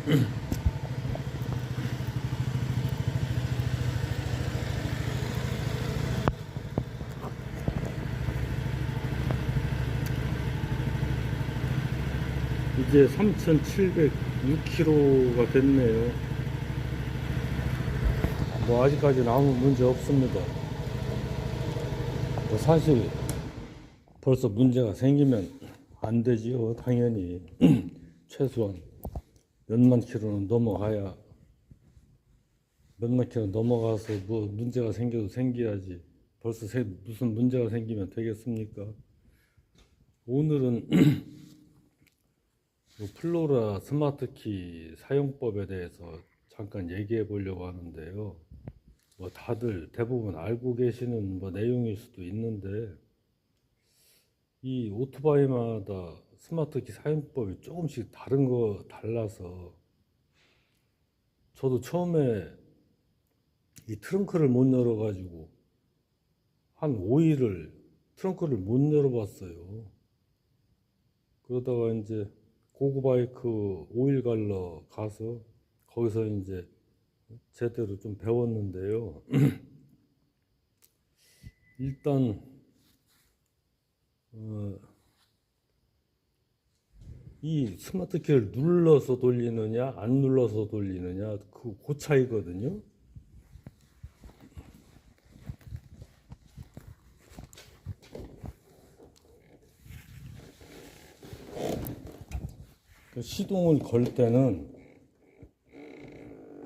이제 3,706km가 됐네요. 뭐 아직까지는 아무 문제 없습니다. 뭐 사실 벌써 문제가 생기면 안 되지요. 당연히 최소한 몇만 킬로는 넘어가야 몇만 킬로 넘어가서 뭐 문제가 생겨도 생겨야지. 벌써 세- 무슨 문제가 생기면 되겠습니까? 오늘은 이 플로라 스마트키 사용법에 대해서 잠깐 얘기해 보려고 하는데요. 뭐 다들 대부분 알고 계시는 뭐 내용일 수도 있는데 이 오토바이마다 스마트키 사용법이 조금씩 다른 거 달라서 저도 처음에 이 트렁크를 못 열어 가지고 한 5일을 트렁크를 못 열어 봤어요. 그러다가 이제 고구바이크 오일 갈러 가서 거기서 이제 제대로 좀 배웠는데요. 일단 어, 이 스마트 키를 눌러서 돌리느냐 안 눌러서 돌리느냐 그, 그 차이거든요. 그 시동을 걸 때는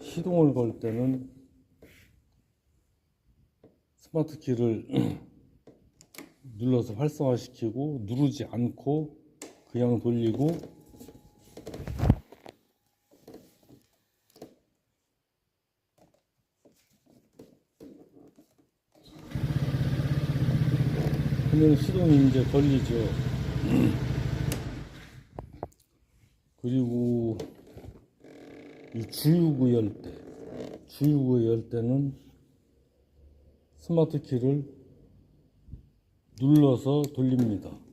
시동을 걸 때는 스마트 키를 눌러서 활성화시키고 누르지 않고 그냥 돌리고 그러면 시동이 이제 걸리죠. 그리고 이 주유구 열 때, 주유구 열 때는 스마트 키를 눌러서 돌립니다.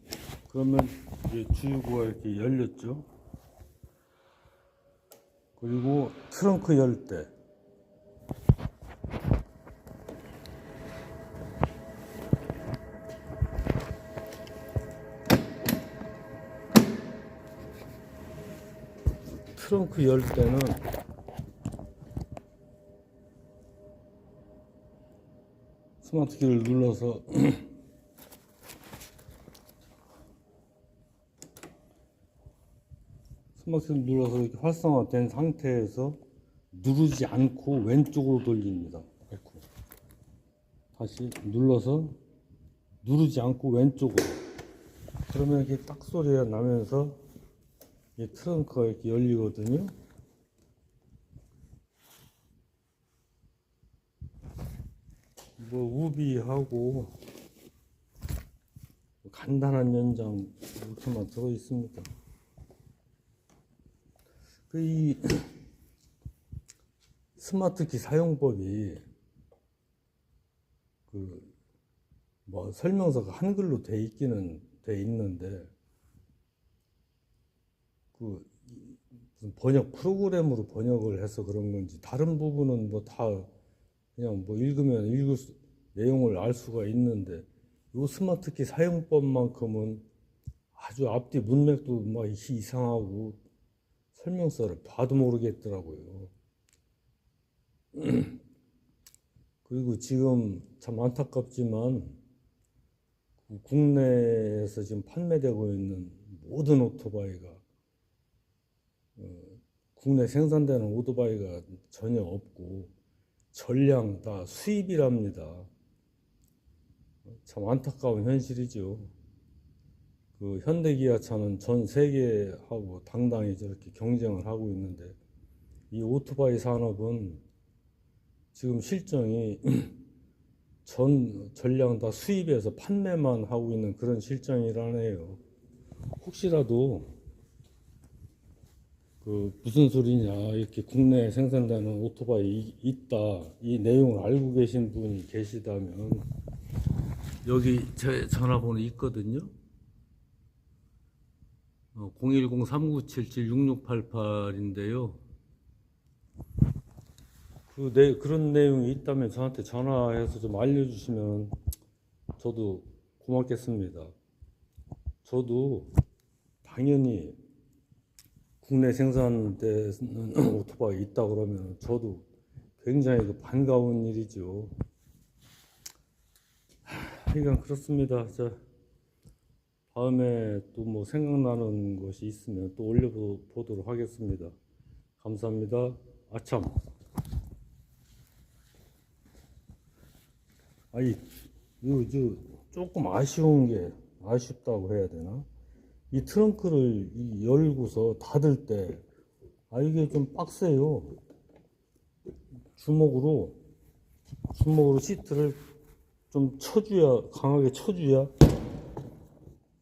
그러면 이제 주유구가 이렇게 열렸죠. 그리고 트렁크 열 때, 트렁크 열 때는 스마트 키를 눌러서 키를 눌러서 이렇게 활성화된 상태에서 누르지 않고 왼쪽으로 돌립니다. 다시 눌러서 누르지 않고 왼쪽으로 그러면 이렇게 딱 소리가 나면서 이 트렁크가 이렇게 열리거든요. 뭐 우비하고 간단한 연장 이렇게만 들어 있습니다. 그이 스마트키 사용법이 그 뭐 설명서가 한글로 돼 있기는 돼 있는데 그 번역 프로그램으로 번역을 해서 그런 건지 다른 부분은 뭐 다 그냥 뭐 읽으면 읽을 수, 내용을 알 수가 있는데 요 스마트키 사용법만큼은 아주 앞뒤 문맥도 막 이- 이상하고 설명서를 봐도 모르겠더라고요. 그리고 지금 참 안타깝지만 그 국내에서 지금 판매되고 있는 모든 오토바이가 어, 국내 생산되는 오토바이가 전혀 없고 전량 다 수입이랍니다. 참 안타까운 현실이죠. 그 현대기아차는 전 세계하고 당당히 저렇게 경쟁을 하고 있는데 이 오토바이 산업은 지금 실정이 전 전량 다 수입해서 판매만 하고 있는 그런 실정이라네요. 혹시라도 그 무슨 소리냐 이렇게 국내에 생산되는 오토바이 이- 있다 이 내용을 알고 계신 분이 계시다면 여기 제 전화번호 있거든요. 어, 010-3977-6688인데요. 그 내, 그런 내용이 있다면 저한테 전화해서 좀 알려주시면 저도 고맙겠습니다. 저도 당연히 국내 생산되는 오토바이 있다 그러면 저도 굉장히 그 반가운 일이죠. 하, 하여간 그렇습니다. 자, 다음에 또 뭐 생각나는 것이 있으면 또 올려보도록 하겠습니다. 감사합니다. 아참. 아니, 요, 저, 조금 아쉬운 게, 아쉽다고 해야 되나? 이 트렁크를 이 열고서 닫을 때, 아, 이게 좀 빡세요. 주먹으로, 주먹으로 시트를 좀 쳐줘야, 강하게 쳐줘야,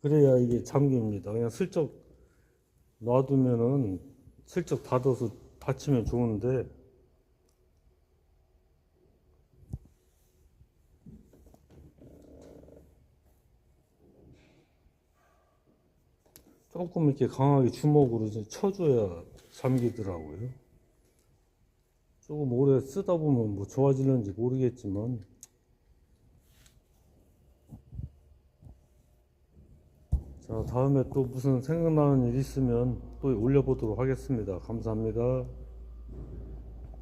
그래야 이게 잠깁니다. 그냥 슬쩍 놔두면은, 슬쩍 닫아서 닫히면 좋은데, 조금 이렇게 강하게 주먹으로 좀 쳐줘야 잠기더라고요. 조금 오래 쓰다 보면 뭐 좋아지는지 모르겠지만, 자, 다음에 또 무슨 생각나는 일 있으면 또 올려보도록 하겠습니다. 감사합니다.